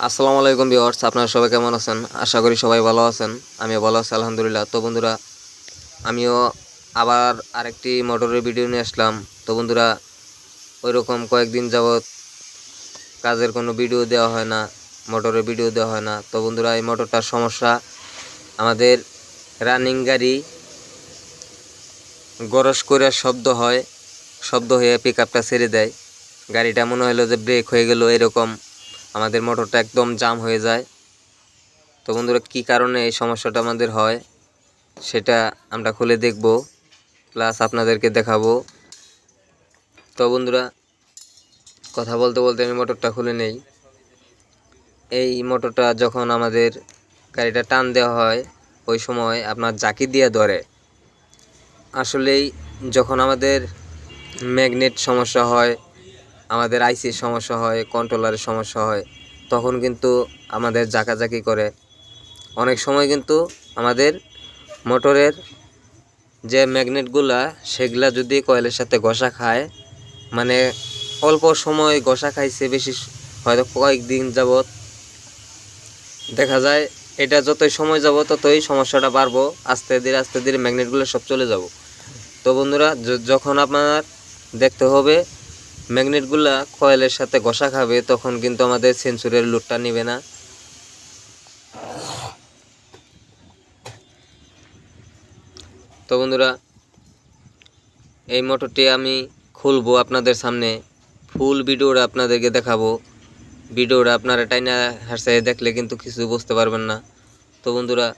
আসসালামু আলাইকুম ভিউয়ার্স, আপনারা সবাই কেমন আছেন? আশা করি সবাই ভালো আছেন, আমিও ভালো আছি, আলহামদুলিল্লাহ। তো বন্ধুরা, আমিও আবার আরেকটি মোটরের ভিডিও নিয়ে আসলাম। তো বন্ধুরা ওই রকম কয়েকদিন যাবৎ কাজের কোনো ভিডিও দেওয়া হয় না, মোটরের ভিডিও দেওয়া হয় না। তো বন্ধুরা, এই মোটরটার সমস্যা, আমাদের রানিং গাড়ি গরস করে শব্দ হয়, শব্দ হয়ে পিক আপটা ছেড়ে দেয়। গাড়িটা মনে হলো যে ব্রেক হয়ে গেল, এরকম আমাদের মোটরটা একদম জাম হয়ে যায়। তো বন্ধুরা, কী কারণে এই সমস্যাটা আমাদের হয়, সেটা আমরা খুলে দেখব প্লাস আপনাদেরকে দেখাবো। তো বন্ধুরা, কথা বলতে বলতে আমি মোটরটা খুলে নেই। এই মোটরটা যখন আমাদের গাড়িটা টান দেওয়া হয়, ওই সময় আপনার জাকি দিয়ে ধরে। আসলেই যখন আমাদের ম্যাগনেট সমস্যা হয় আমাদের আইসির সমস্যা হয় কন্ট্রোলারের সমস্যা হয়, তখন কিন্তু আমাদের জাকাজাকি করে। অনেক সময় কিন্তু আমাদের মোটরের যে ম্যাগনেটগুলা সেগুলা যদি কয়েলের সাথে ঘষা খায় মানে অল্প সময় ঘষা খাইছে বেশি হয়তো কয়েকদিন যাবত দেখা যায় এটা যতই সময় যাব, ততই সমস্যাটা বাড়বো, আস্তে ধীরে আস্তে ধীরে ম্যাগনেটগুলো সব চলে যাব। তো বন্ধুরা যখন আপনার দেখতে হবে ম্যাগনেটগুলা কয়েলের সাথে ঘষা খাবে, তখন কিন্তু আমাদের সেন্সুরের লোডটা নেবে না। তো বন্ধুরা, এই মোটরটি আমি খুলবো আপনাদের সামনে। ফুল ভিডিওটা আপনাদেরকে দেখাবো। ভিডিওটা আপনারা টাইনা হাসে দেখলে কিন্তু কিছু বুঝতে পারবেন না। তো বন্ধুরা,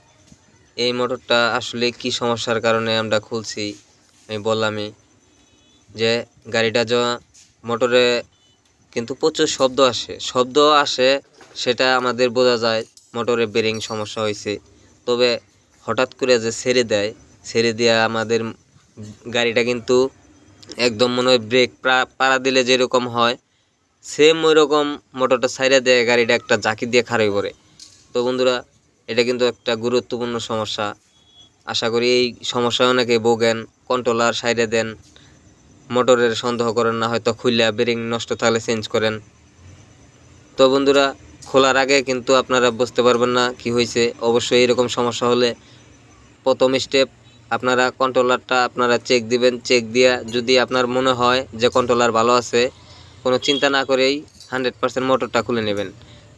এই মোটরটা আসলে কি সমস্যার কারণে আমরা খুলছি? আমি বললামই যে গাড়িটা যা মোটরে কিন্তু প্রচুর শব্দ আসে। শব্দ আসে, সেটা আমাদের বোঝা যায়, মোটরে বেরিং সমস্যা হয়েছে তবে হঠাৎ করে যে ছেড়ে দেয়, ছেড়ে দেওয়া আমাদের গাড়িটা কিন্তু একদম মনে হয় ব্রেক পাড়া দিলে যেরকম হয় সেম ওই রকম মোটরটা সাইডে দেয় গাড়িটা একটা জাকি দিয়ে খারাই করে তো বন্ধুরা, এটা কিন্তু একটা গুরুত্বপূর্ণ সমস্যা। আশা করি এই সমস্যা অনেকে ভোগেন কন্ট্রোলার সাইডে দেন। মোটরের সন্দেহ করেন না, হয়তো খুললে বেরিং নষ্ট থাকলে চেঞ্জ করেন। তো বন্ধুরা, খোলার আগে কিন্তু আপনারা বুঝতে পারবেন না কি হয়েছে। অবশ্যই এরকম সমস্যা হলে প্রথম স্টেপ আপনারা কন্ট্রোলারটা আপনারা চেক দিবেন। চেক দিয়া যদি আপনার মনে হয় যে কন্ট্রোলার ভালো আছে, কোনো চিন্তা না করেই হান্ড্রেড পার্সেন্ট মোটরটা খুলে নেবেন।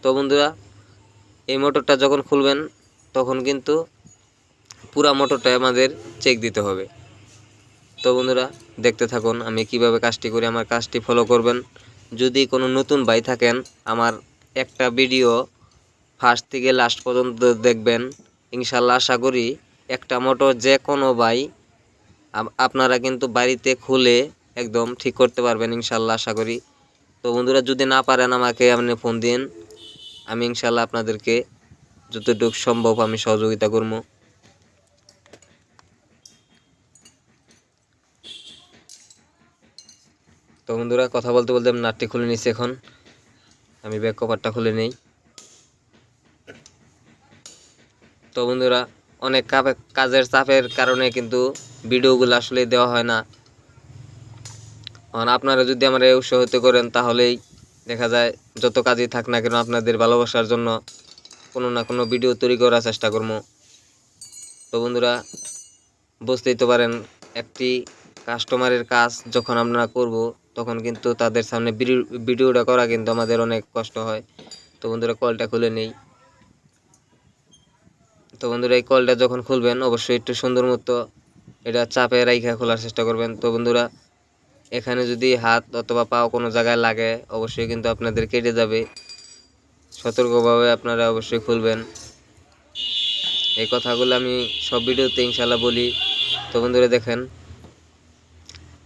তো বন্ধুরা, এই মোটরটা যখন খুলবেন, তখন কিন্তু পুরা মোটরটা আমাদের চেক দিতে হবে। তো বন্ধুরা, দেখতে থাকুন, আমি কীভাবে কাজটি করি, আমার কাজটি ফলো করবেন। যদি কোনো নতুন ভাই থাকেন, আমার একটা ভিডিও ফার্স্ট থেকে লাস্ট পর্যন্ত দেখবেন। ইনশাল্লাহ আশা করি একটা মোটর যে কোনো ভাই আপনারা কিন্তু বাড়িতে খুলে একদম ঠিক করতে পারবেন, ইনশাল্লাহ আশা করি। তো বন্ধুরা, যদি না পারেন আমাকে আপনি ফোন দিন। আমি ইনশাল্লাহ আপনাদেরকে যতটুকু সম্ভব আমি সহযোগিতা করব। তো বন্ধুরা, কথা বলতে বলতে আমি নাটটি খুলে নিচ্ছি এখন। আমি ব্যাক কভারটা খুলে নেই। তো বন্ধুরা, অনেক কাজের চাপের কারণে কিন্তু ভিডিওগুলো আসলে দেওয়া হয় না। আপনারা যদি আমার উৎসাহিত করেন, তাহলেই দেখা যায় যত কাজই থাক না কেন আপনাদের ভালোবাসার জন্য কোনো না কোনো ভিডিও তৈরি করার চেষ্টা করব। তো বন্ধুরা, বুঝতেই তো পারেন, একটি কাস্টমারের কাজ যখন আমরা করব তখন কিন্তু তাদের সামনে ভিডিও- ভিডিওটা করা কিন্তু আমাদের অনেক কষ্ট হয়। তো বন্ধুরা, কলটা খুলে নেই। তো বন্ধুরা, এই কলটা যখন খুলবেন, অবশ্যই একটু সুন্দর মতো এটা চাপে রাইখা খোলার চেষ্টা করবেন। তো বন্ধুরা, এখানে যদি হাত অথবা পাও কোনো জায়গায় লাগে, অবশ্যই কিন্তু আপনাদের কেটে যাবে। সতর্কভাবে আপনারা অবশ্যই খুলবেন। এই কথাগুলো আমি সব ভিডিওতে ইনশাল্লাহ বলি। তো বন্ধুরা, দেখেন,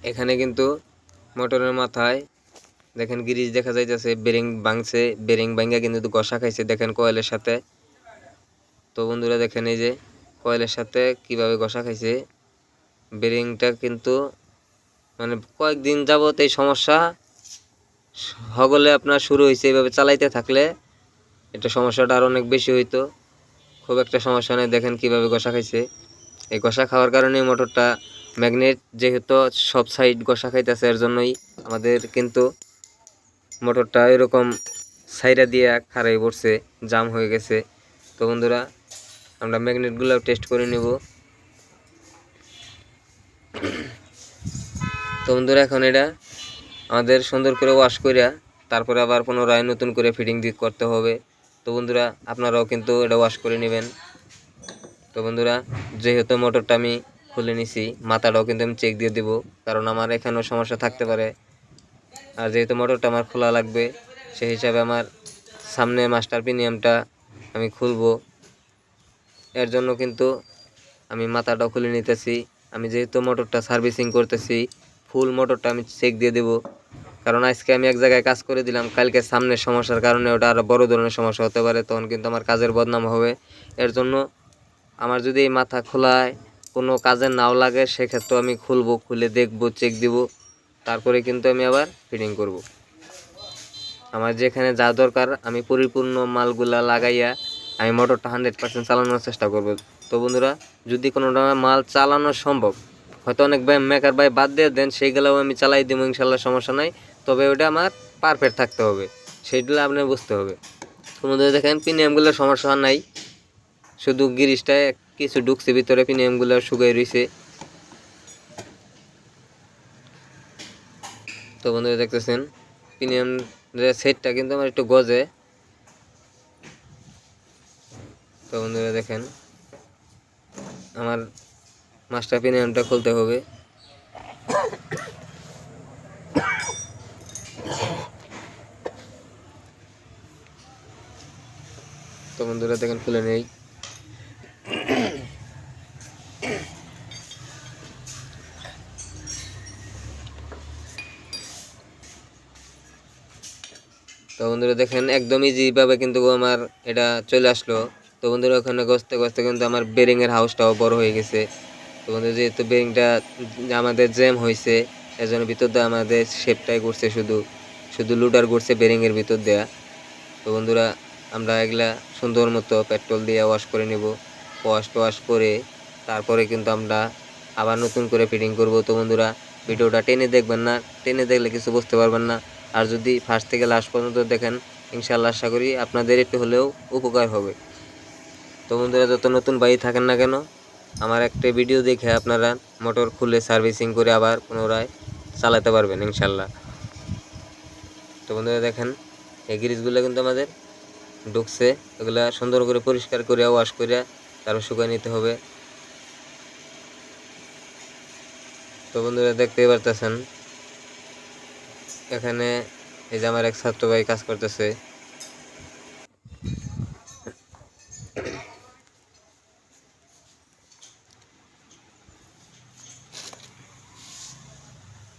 এখানে কিন্তু মোটরের মাথায়। দেখেন গিরিজ দেখা যাইতেছে, বেরিং ভাঙছে, বেরিং ভাঙ্গা কিন্তু ঘষা খাইছে, দেখেন কয়েলের সাথে। তো বন্ধুরা দেখেন এই যে, কয়েলের সাথে কীভাবে ঘষা খাইছে। বেরিংটা কিন্তু মানে কয়েকদিন যাবত এই সমস্যা হগলে আপনার শুরু হয়েছে এইভাবে চালাইতে থাকলে এটা সমস্যাটা আর অনেক বেশি হইতো। খুব একটা সমস্যা নেই, দেখেন কীভাবে ঘষা খাইছে। এই ঘষা খাওয়ার কারণে মোটরটা ম্যাগনেট যেহেতু সব সাইড ঘষা খাইতেছে, এর জন্যই আমাদের কিন্তু মোটরটা এরকম সাইডা দিয়ে খারাই পড়ছে, জাম হয়ে গেছে। তো বন্ধুরা, আমরা ম্যাগনেটগুলো টেস্ট করে নেব। তো বন্ধুরা, এখন এটা আমাদের সুন্দর করে ওয়াশ করিয়া তারপরে আবার পুনরায় নতুন করে ফিটিং দিক করতে হবে। তো বন্ধুরা, আপনারাও কিন্তু এটা ওয়াশ করে নেবেন। তো বন্ধুরা, যেহেতু মোটরটা আমি খুলে নিছি। মাথাটাও কিন্তু আমি চেক দিয়ে দিব, কারণ আমার এখানেও সমস্যা থাকতে পারে। আর যেহেতু মোটরটা আমার খোলা লাগবে, সেই হিসাবে আমার সামনে মাস্টার প্রিমিয়ামটা আমি খুলব। এর জন্য কিন্তু আমি মাথাটাও খুলে নিতেছি। আমি যেহেতু মোটরটা সার্ভিসিং করতেছি ফুল মোটরটা আমি চেক দিয়ে দেব। কারণ আজকে আমি এক জায়গায় কাজ করে দিলাম, কালকে সামনের সমস্যার কারণে ওটা আরও বড় ধরনের সমস্যা হতে পারে, তখন কিন্তু আমার কাজের বদনাম হবে। এর জন্য আমার যদি এই মাথা খোলায় কোনো কাজে নাও লাগে সেক্ষেত্রেও আমি খুলবো, খুলে দেখব চেক দিব। তারপরে কিন্তু আমি আবার ফিটিং করব। আমার যেখানে যা দরকার, আমি পরিপূর্ণ মালগুলা লাগাইয়া আমি মোটরটা হান্ড্রেড পার্সেন্ট চালানোর চেষ্টা করব। তো বন্ধুরা, যদি কোনো মাল চালানো সম্ভব, হয়তো অনেক ভাই মেকার ভাই বাদ দিয়ে দেন, সেইগুলোও আমি চালাই দিব, ইনশাল্লাহ সমস্যা নাই। তবে ওটা আমার পারফেক্ট থাকতে হবে, সেইগুলো আপনার বুঝতে হবে। তোমাদের দেখেন প্রিমিয়ামগুলোর সমস্যা নাই। শুধু গিরিশটায় কিছু ঢুকছে, ভিতরে প্রিমিয়ামগুলো শুকাই রয়েছে তো বন্ধুরা দেখতেছেন প্রিমিয়াম সেটটা কিন্তু আমার একটু গজে। তো বন্ধুরা দেখেন, আমার মাস্টার প্রিমিয়ামটা খুলতে হবে। তো বন্ধুরা দেখেন, খুলে নেই। তো বন্ধুরা দেখেন, একদম ইজিভাবে কিন্তু আমার এটা চলে আসলো। তো বন্ধুরা ওখানে গসতে গসতে কিন্তু আমার বেরিংয়ের হাউসটাও বড় হয়ে গেছে। তো বন্ধুরা যেহেতু বেরিংটা আমাদের জ্যাম হয়েছে এর জন্য ভিতর দিয়ে আমাদের শেপটাই করছে শুধু শুধু লুডার করছে বেরিংয়ের ভিতর দেয়া। তো বন্ধুরা আমরা এগুলা সুন্দর মতো পেট্রোল দিয়ে ওয়াশ করে নেব। ওয়াশ টোয়াশ করে তারপরে কিন্তু আমরা আবার নতুন করে ফিটিং করব। তো বন্ধুরা ভিডিওটা টেনে দেখবেন না, টেনে দেখলে কিছু বুঝতে পারবেন না। আর যদি ফার্স্ট থেকে লাস্ট পর্যন্ত দেখেন ইনশাল্লাহ আশা করি আপনাদের একটু হলেও উপকার হবে। তো বন্ধুরা, যত নতুন বাইক থাকেন না কেন, আমার একটা ভিডিও দেখে আপনারা মোটর খুলে সার্ভিসিং করে আবার পুনরায় চালাতে পারবেন ইনশাল্লাহ তো বন্ধুরা, দেখেন, এই গ্রিজগুলো কিন্তু আমাদের ঢুকছে। এগুলা সুন্দর করে পরিষ্কার করে ওয়াশ করে তারপর শুকায় নিতে হবে। তো বন্ধুরা, দেখতেই পারতেছেন এখানে এই যে আমার এক ছাত্র ভাই কাজ করতেছে।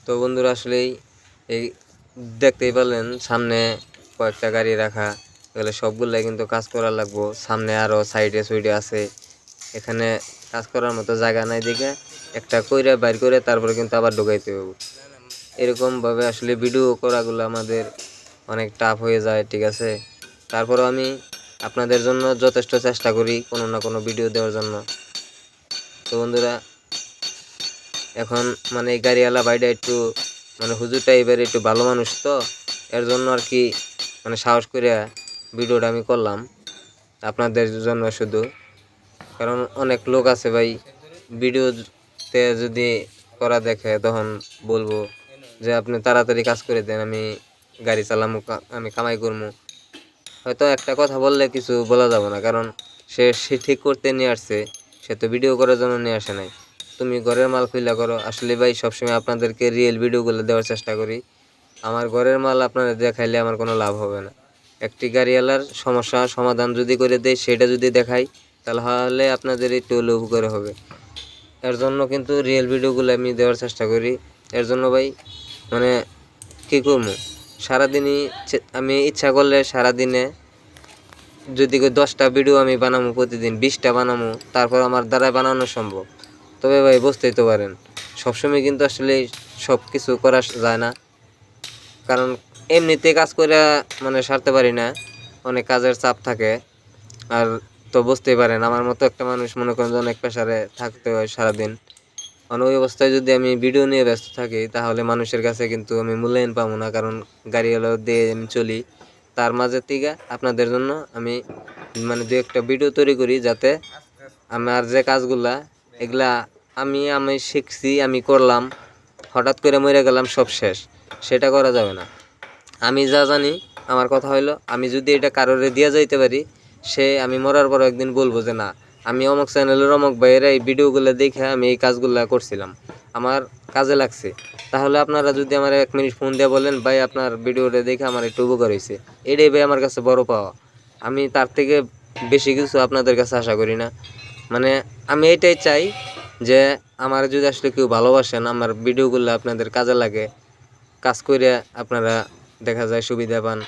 তো বন্ধুরা, আসলেই এই দেখতেই পারলেন, সামনে কয়েকটা গাড়ি রাখা, এগুলো সবগুলাই কিন্তু কাজ করা লাগবো। সামনে আরও সাইডে সুইডে আছে। এখানে কাজ করার মতো জায়গা নাই দিকে একটা কইরা বাইর করে তারপরে কিন্তু আবার ঢুকাইতে হবে এরকমভাবে আসলে ভিডিও করাগুলো আমাদের অনেক টাফ হয়ে যায়, ঠিক আছে? তারপরও আমি আপনাদের জন্য যথেষ্ট চেষ্টা করি কোনো না কোনো ভিডিও দেওয়ার জন্য। তো বন্ধুরা, এখন মানে গাড়িওয়ালা ভাইটা একটু মানে হুজুরটা এবার একটু ভালো মানুষ তো, এর জন্য আর কি মানে সাহস করে ভিডিওটা আমি করলাম। আপনাদের জন্য শুধু। কারণ অনেক লোক আছে ভাই ভিডিওতে যদি করা দেখে তখন বলব। যে আপনি তাড়াতাড়ি কাজ করে দেন, আমি গাড়ি চালামু আমি কামাই করব হয়তো একটা কথা বললে কিছু বলা যাবে না, কারণ সে সে ঠিক করতে নিয়ে আসছে, সে তো ভিডিও করার জন্য নিয়ে আসে নাই। তুমি ঘরের মাল খুইলা করো, আসলে ভাই সবসময় আপনাদেরকে রিয়েল ভিডিওগুলো দেওয়ার চেষ্টা করি। আমার ঘরের মাল আপনারা দেখাইলে আমার কোনো লাভ হবে না। একটি গাড়িওয়ালার সমস্যা, সমাধান যদি করে দেয়, সেটা যদি দেখাই, তাহলে আপনাদের একটু লোভ করে হবে। এর জন্য কিন্তু রিয়েল ভিডিওগুলো আমি দেওয়ার চেষ্টা করি। এর জন্য ভাই মানে কী করব? সারাদিনই আমি ইচ্ছা করলে সারাদিনে যদি দশটা ভিডিও আমি বানাবো প্রতিদিন, বিশটা বানাবো তারপর আমার দ্বারা বানানো সম্ভব। তবে ভাই বুঝতেই তো পারেন, সবসময় কিন্তু আসলে সব কিছু করা যায় না। কারণ এমনিতে কাজ করে মানে সারতে পারি না, অনেক কাজের চাপ থাকে। আর তো বুঝতেই পারেন, আমার মতো একটা মানুষ মনে করেন যে অনেক প্রেশারে থাকতে হয় সারাদিন। মানে ওই অবস্থায় যদি আমি ভিডিও নিয়ে ব্যস্ত থাকি, তাহলে মানুষের কাছে কিন্তু আমি মূল্যায়ন পাবো না। কারণ গাড়িওয়ালা দিয়ে আমি চলি, তার মাঝে থেকে আপনাদের জন্য আমি মানে দু একটা ভিডিও তৈরি করি যাতে আমার যে কাজগুলা, এগুলা আমি আমি শিখছি, আমি করলাম, হঠাৎ করে মরে গেলাম, সব শেষ। সেটা করা যাবে না। আমি যা জানি, আমার কথা হইল, আমি যদি এটা কারোরে দিয়ে যাইতে পারি, সে আমি মরার পর একদিন বলব যে না আমি অমুক চ্যানেলের অমুক ভাইয়েরা এই ভিডিওগুলো দেখে আমি এই কাজগুলো করছিলাম। আমার কাজে লাগছে। তাহলে আপনারা যদি আমার এক মিনিট ফোন দিয়ে বলেন, ভাই, আপনার ভিডিওটা দেখে আমার একটু উপকার হয়েছে। এটাই ভাই আমার কাছে বড় পাওয়া। আমি তার থেকে বেশি কিছু আপনাদের কাছে আশা করি না। মানে আমি এটাই চাই যে আমার যদি আসলে কেউ ভালোবাসেন, আমার ভিডিওগুলো আপনাদের কাজে লাগে, কাজ করে আপনারা দেখা যায় সুবিধা পান।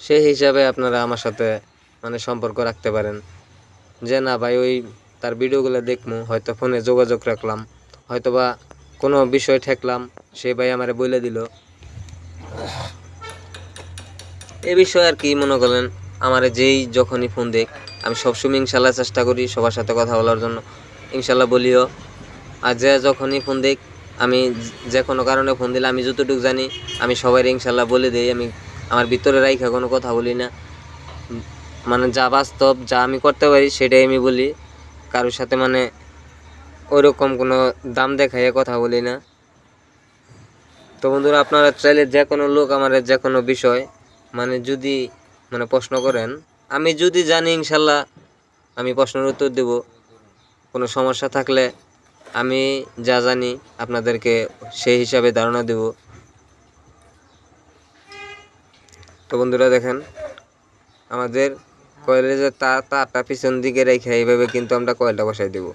সেই হিসাবে আপনারা আমার সাথে মানে সম্পর্ক রাখতে পারেন। যে না ভাই, ওই তার ভিডিওগুলো দেখমু, হয়তো ফোনে যোগাযোগ রাখলাম হয়তো বা কোনো বিষয় ঠেকলাম, সে ভাই আমারে বলে দিল। এ বিষয়ে আর কি মনে করেন, আমার যেই যখনই ফোন দেখ আমি সবসময় ইনশাল্লাহ চেষ্টা করি সবার সাথে কথা বলার জন্য। ইনশাল্লাহ বলিও, আর যে যখনই ফোন দেখ আমি যে কোনো কারণে ফোন দিলে আমি যতটুকু জানি, আমি সবাই ইনশাল্লাহ বলে দিই, আমি আমার ভিতরে রাইখা কোনো কথা বলি না। মানে যা বাস্তব, যা আমি করতে পারি সেটাই আমি বলি। কারোর সাথে মানে ওইরকম কোনো দাম দেখাইয়া কথা বলি না। তো বন্ধুরা, আপনারা চাইলে যে কোনো লোক আমার যে কোনো বিষয় মানে যদি মানে প্রশ্ন করেন, আমি যদি জানি ইনশাল্লাহ আমি প্রশ্নের উত্তর দেব। কোনো সমস্যা থাকলে আমি যা জানি আপনাদেরকে সেই হিসাবে ধারণা দেব। তো বন্ধুরা, দেখেন আমাদের কয়েলের যে তার তারটা পিছন দিকে রেখে এইভাবে কিন্তু আমরা কয়েলটা বসাই দেব।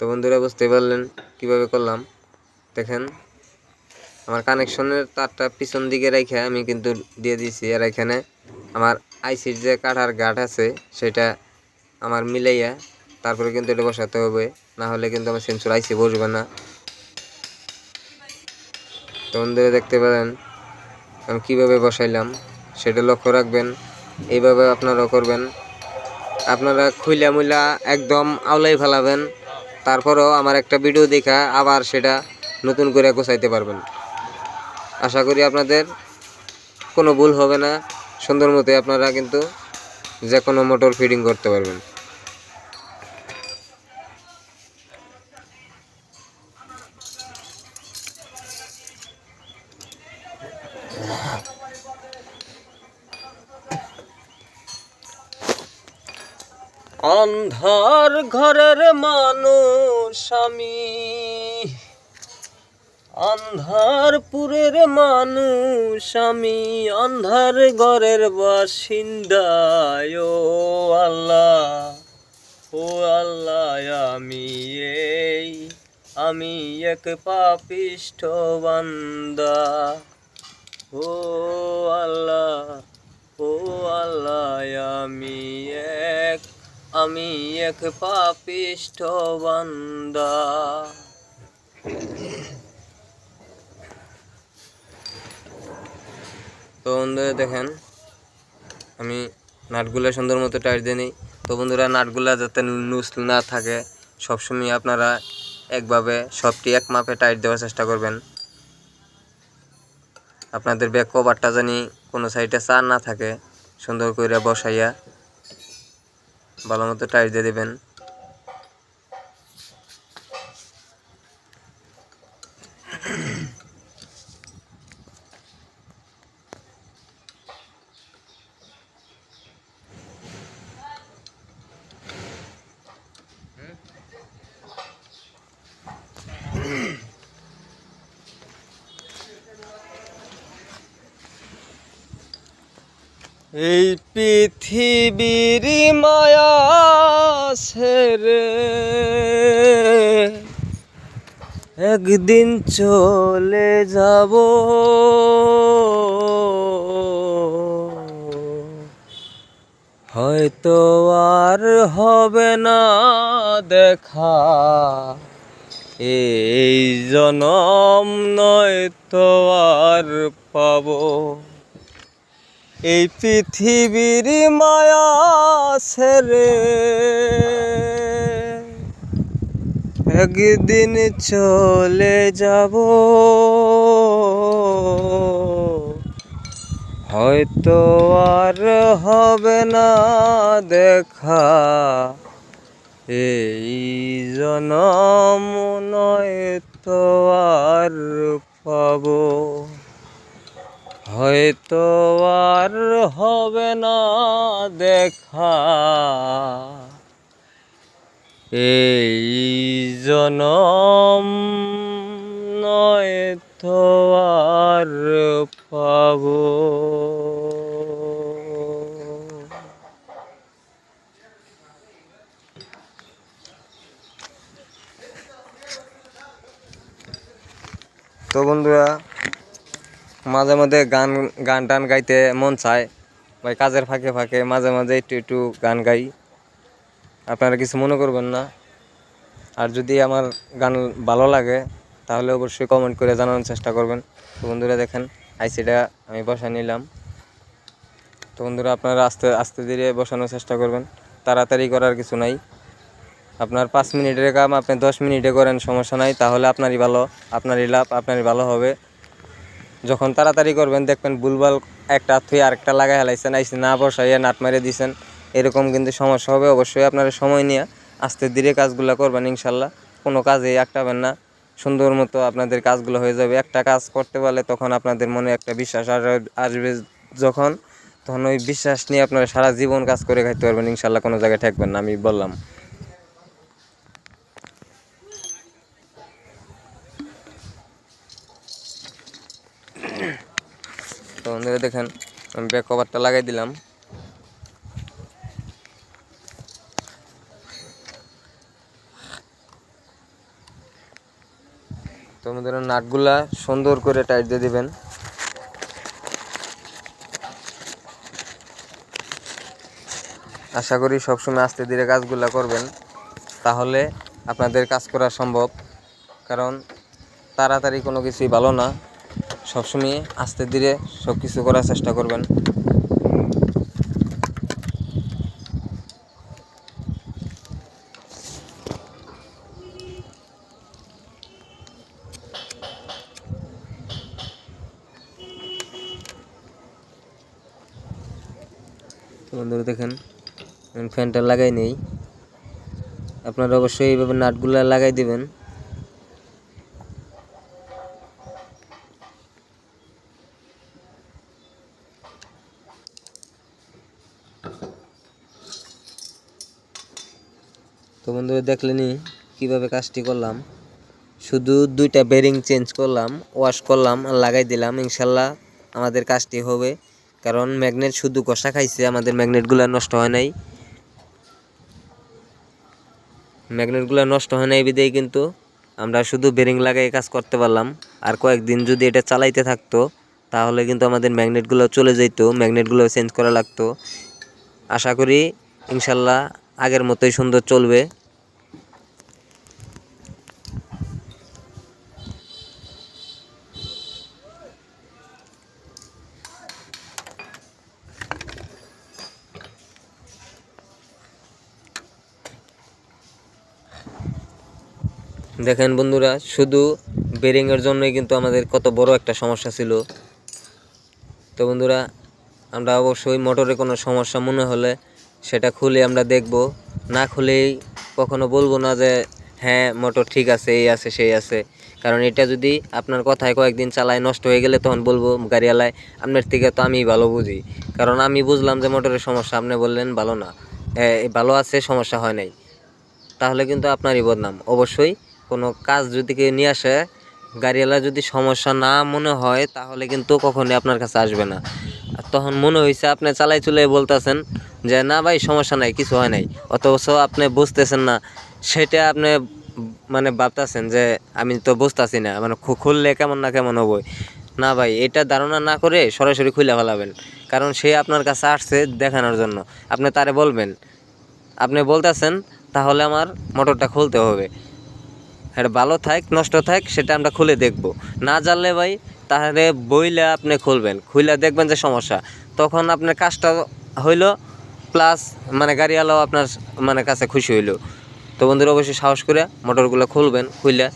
তো বন্ধুরা বুঝতে পারলেন কীভাবে করলাম? দেখেন, আমার কানেকশনের তারটা পিছন দিকে রেখে আমি কিন্তু দিয়ে দিয়েছি। আর এখানে আমার আইসির যে কাঠার গাঠ আছে, সেটা আমার মিলাইয়া তারপরে কিন্তু এটা বসাতে হবে। না হলে কিন্তু আমার সেন্সর আইসি বসবে না। তো বন্ধুরা দেখতে পেলেন আমি কীভাবে বসাইলাম, সেটা লক্ষ্য রাখবেন। এইভাবে আপনারা করবেন। আপনারা খুইলা মুইলা একদম আওলাই ফেলাবেন। তারপরেও আমার একটা ভিডিও দেখা, আবার সেটা নতুন করে গোছাইতে পারবেন। আশা করি আপনাদের কোনো ভুল হবে না। সুন্দর মতো আপনারা কিন্তু যে কোনো মোটর ফিডিং করতে পারবেন। অন্ধার ঘরের মানুষ আমি। অন্ধারপুরের মানুষ আমি, অন্ধার ঘরের বাসিন্দায়। ও আল্লাহ ও আল্লাহ, আমি এই, আমি এক পাপিষ্ঠ বান্দা। ও আল্লাহ ও আল্লাহ, আমি এক আমি এক পাপিষ্ঠ বান্দা। তো বন্ধুরা দেখেন, আমি নাটগুলা সুন্দর মতো টাইট দিয়ে নিই। তো বন্ধুরা, নাটগুলা যাতে লুজ না থাকে, সবসময় আপনারা একভাবে সবটি এক মাপে টাইট দেওয়ার চেষ্টা করবেন। আপনাদের ব্যাক কভারটা জানি কোনো সাইডে চার না থাকে, সুন্দর করে বসাইয়া ভালো মতো টাইট দিয়ে দেবেন এই পৃথিবীর মায়া ছেড়ে একদিন চলে যাব? হয়তো আর হবে না দেখা। এই জনম নয় আর পাবো। এই পৃথিবীর মায়া ছেড়ে একদিন চলে যাব। হয়তো আর হবে না দেখা, এই জনম নয় তো আর পাব। হয়তো আর হবে না দেখা, এই জনম নয় তো আর পাবো। তো বন্ধুরা, মাঝে মাঝে গান গান টান গাইতে মন চায়, ভাই কাজের ফাঁকে ফাঁকে মাঝে মাঝে একটু একটু গান গাই। আপনারা কিছু মনে করবেন না। আর যদি আমার গান ভালো লাগে, তাহলে অবশ্যই কমেন্ট করে জানানোর চেষ্টা করবেন। তো বন্ধুরা দেখেন, আইসিটা আমি বসা নিলাম। তো বন্ধুরা আপনারা আস্তে আস্তে ধীরে বসানোর চেষ্টা করবেন। তাড়াতাড়ি করার কিছু নাই। আপনার পাঁচ মিনিটের কাম আপনি দশ মিনিটে করেন, সমস্যা নাই। তাহলে আপনারই ভালো, আপনারই লাভ, আপনারই ভালো হবে। যখন তাড়াতাড়ি করবেন, দেখবেন ভুলভাল একটা থুই আরেকটা লাগাই হেলাইছেন আইসি না বসাইয়া নাট মারিয়ে দিছেন। এরকম কিন্তু সমস্যা হবে, অবশ্যই আপনারা সময় নিয়ে আস্তে ধীরে কাজগুলো করবেন ইনশাল্লাহ। কোনো কাজেই আটকাবেন না। সুন্দর মতো আপনাদের কাজগুলো হয়ে যাবে। একটা কাজ করতে পারলে তখন আপনাদের মনে একটা বিশ্বাস আসবে যখন, তখন ওই বিশ্বাস নিয়ে আপনারা সারা জীবন কাজ করে খাইতে পারবেন। ইনশাল্লাহ কোনো জায়গায় ঠেকবেন না, আমি বললাম। তো বন্ধুরা দেখেন, আমি ব্যাক কভারটা লাগাই দিলাম। আমাদের নাটগুলা সুন্দর করে টাইট দিয়ে দিবেন। আশা করি সবসময় আস্তে ধীরে কাজগুলা করবেন, তাহলে আপনাদের কাজ করা সম্ভব। কারণ তাড়াতাড়ি কোনো কিছুই ভালো না, সবসময় আস্তে ধীরে সব কিছু করার চেষ্টা করবেন। বন্ধুরা দেখেন ফ্যানটা লাগাই নেই। আপনারা অবশ্যই এইভাবে নাটগুলো লাগাই দিবেন। তো বন্ধুরা দেখলেনি কীভাবে কাজটি করলাম। শুধু দুইটা বেরিং চেঞ্জ করলাম, ওয়াশ করলাম লাগাই দিলাম। ইনশাল্লাহ আমাদের কাজটি হবে। কারণ ম্যাগনেট শুধু কষা খাইছে, আমাদের ম্যাগনেটগুলো নষ্ট হয় নাই। ম্যাগনেটগুলো নষ্ট হয় নাই বিদেই কিন্তু আমরা শুধু বেরিং লাগাই কাজ করতে পারলাম। আর কয়েকদিন যদি এটা চালাইতে থাকতো, তাহলে কিন্তু আমাদের ম্যাগনেটগুলো চলে যেত ম্যাগনেটগুলো চেঞ্জ করা লাগতো। আশা করি ইনশাল্লাহ আগের মতোই সুন্দর চলবে। দেখেন বন্ধুরা শুধু বেরিংয়ের জন্যই কিন্তু আমাদের কত বড় একটা সমস্যা ছিল। তো বন্ধুরা আমরা অবশ্যই মোটরে কোনো সমস্যা মনে হলে সেটা খুলে আমরা দেখব। না খুলেই কখনো বলব না যে হ্যাঁ মোটর ঠিক আছে এই আছে সেই আছে। কারণ এটা যদি আপনার কথায় কয়েকদিন চালায় নষ্ট হয়ে গেলে তখন বলব গাড়িওয়ালায় আপনার থেকে তো আমি ভালো বুঝি। কারণ আমি বুঝলাম যে মোটরের সমস্যা আপনি বললেন ভালো না। এ, ভালো আছে সমস্যা হয় নাই। তাহলে কিন্তু আপনারই বদনাম। অবশ্যই কোনো কাজ যদি কেউ নিয়ে আসে, গাড়িওয়ালা যদি সমস্যা না মনে হয়, তাহলে কিন্তু কখনোই আপনার কাছে আসবে না। আর তখন মনে হয়েছে আপনি চালাই চলে বলতেছেন যে, না ভাই, সমস্যা নাই, কিছু হয় নাই। অথচ আপনি বুঝতেছেন না। সেটা আপনি মানে ভাবতেছেন যে, আমি তো বুঝতেছি না মানে খুললে কেমন না কেমন হব না ভাই, এটা ধারণা না করে সরাসরি খুলে ফেলাবেন। কারণ সে আপনার কাছে আসছে দেখানোর জন্য। আপনি তারে বলবেন। আপনি বলতেছেন, তাহলে আমার মোটরটা খুলতে হবে। এটা ভালো থাক, নষ্ট থাক, সেটা আমরা খুলে দেখব। না জানলে ভাই, তাহলে বইলে আপনি খুলবেন। খুলে দেখবেন যে সমস্যা। তখন আপনার কাজটা হইল প্লাস মানে গাড়িওয়ালাও আপনার মানে কাছে খুশি হইল। তো বন্ধুরা, অবশ্যই সাহস করে মোটরগুলো খুলবেন খুলে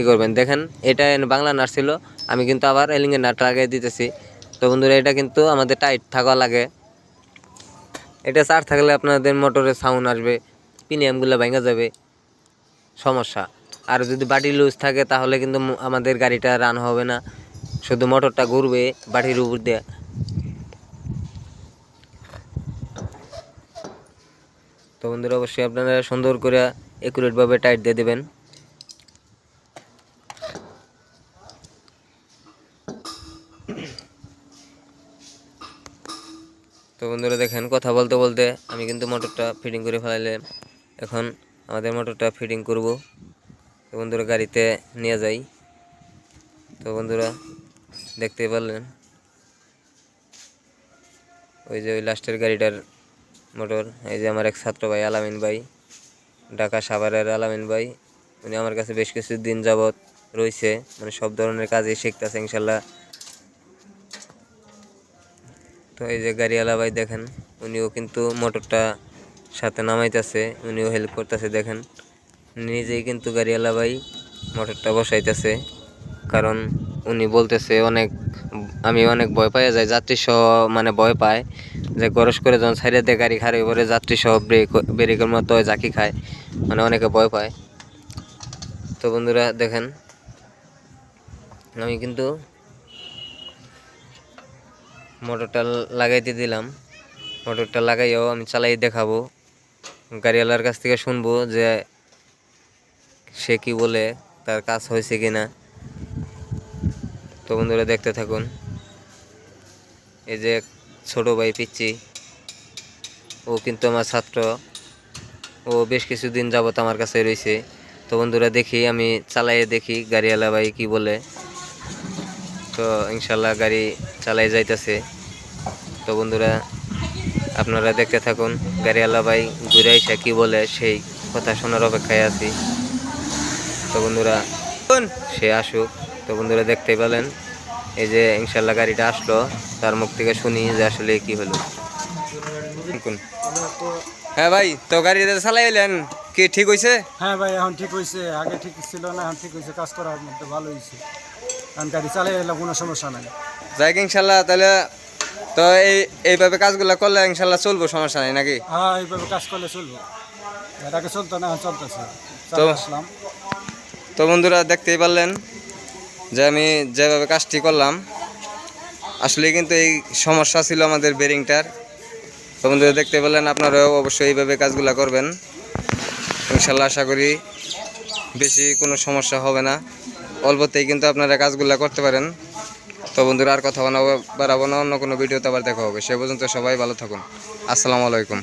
ই করবেন। দেখেন, এটা বাংলা নাট ছিল, আমি কিন্তু আবার এলিঙ্গের নাট লাগিয়ে দিতেছি। তো বন্ধুরা, এটা কিন্তু আমাদের টাইট থাকা লাগে। এটা চার থাকলে আপনাদের মোটরের সাউন্ড আসবে প্রিমিয়ামগুলো ভেঙে যাবে। সমস্যা। আর যদি বাটি লুজ থাকে, তাহলে কিন্তু আমাদের গাড়িটা রান হবে না। শুধু মোটরটা ঘুরবে বাটির উপর দিয়ে। তো বন্ধুরা, অবশ্যই আপনারা সুন্দর করে একুরেটভাবে টাইট দিয়ে দেবেন। তো বন্ধুরা, দেখেন, কথা বলতে বলতে আমি কিন্তু মোটরটা ফিটিং করে ফেলাইলাম। এখন আমাদের মোটরটা ফিটিং করব। তো বন্ধুরা গাড়িতে নিয়ে যাই। তো বন্ধুরা দেখতে পারলেন। ওই যে ওই লাস্টের গাড়িটার মোটর এই যে আমার এক ছাত্র ভাই, আলামিন ভাই, ঢাকা সাভারের আলামিন ভাই, উনি আমার কাছে বেশ কিছু দিন যাবৎ রয়েছে মানে সব ধরনের কাজই শিখতেছে ইনশাল্লাহ। তো এই যে গাড়িওয়ালা ভাই দেখেন, উনিও কিন্তু মোটরটা সাথে নামাইতেছে, উনিও হেল্প করতেছে দেখেন। নিজেই কিন্তু গাড়িওয়ালা ভাই মোটরটা বসাইতেছে। কারণ উনি বলতেছে অনেক, আমি অনেক ভয় পাই যাই যাত্রী সহ মানে ভয় পায় যে গরস করে যখন সাইডে দিয়ে গাড়ি খারে পরে যাত্রী সহ ব্রেক, ব্রেকের মতো জাকি খায়। মানে অনেকে ভয় পায়। তো বন্ধুরা, দেখেন, আমি কিন্তু মোটরটা লাগাইতে দিলাম। মোটরটা লাগাইও আমি চালাই দেখাবো। গাড়িওয়ালার কাছ থেকে শুনব যে সে কি বলে, তার কাজ হয়েছে কি না তো বন্ধুরা দেখতে থাকুন। এই যে ছোট ভাই পিচ্ছি ও কিন্তু আমার ছাত্র। ও বেশ কিছুদিন যাবত আমার কাছে রয়েছে। তো বন্ধুরা দেখি, আমি চালাইয়ে দেখি গাড়িওয়ালা ভাই কি বলে। তো ইনশাল্লাহ গাড়ি চালাই যাইতেছে। তো বন্ধুরা, আপনারা দেখতে থাকুন, গাড়িওয়ালা ভাই ঘুরে এসে কি বলে, সেই কথা শোনার অপেক্ষায় আছি। তো বন্ধুরা সে আসুক। তো বন্ধুরা দেখতে পেলেন এই যে ইনশাল্লাহ গাড়িটা আসলো তার মুখ থেকে শুনি যে আসলে কি হলো। কোন? হ্যাঁ ভাই তো গাড়িটা চালাইলেন কি ঠিক হয়েছে হ্যাঁ ভাই এখন ঠিক হয়েছে আগে ঠিক ছিল না এখন ঠিক হয়েছে কাজ করার মধ্যে ভালো হয়েছে কারণ গাড়ি চালিয়ে এলাম কোনো সমস্যা নাই। যাই ইনশাল্লাহ তাহলে তো এই এইভাবে কাজগুলো করলে ইনশাল্লাহ চলবো সমস্যা নাই নাকি? হ্যাঁ এইভাবে কাজ করলে চলবো। আগে চলতো না এখন চলতেছে। তো- আসলাম তো বন্ধুরা দেখতেই পারলেন যে আমি যেভাবে কাজটি করলাম, আসলে কিন্তু এই সমস্যা ছিল আমাদের বেরিংটার তো বন্ধুরা দেখতে পেলেন আপনারাও অবশ্যই এইভাবে কাজগুলো করবেন। ইনশাল্লাহ আশা করি বেশি কোনো সমস্যা হবে না। অল্পতেই কিন্তু আপনারা কাজগুলো করতে পারেন। তো বন্ধুরা আর কথা বানাবো, বাড়াবো না, অন্য কোনো ভিডিওতে আবার দেখা হবে। সে পর্যন্ত সবাই ভালো থাকুন। আসসালামু আলাইকুম।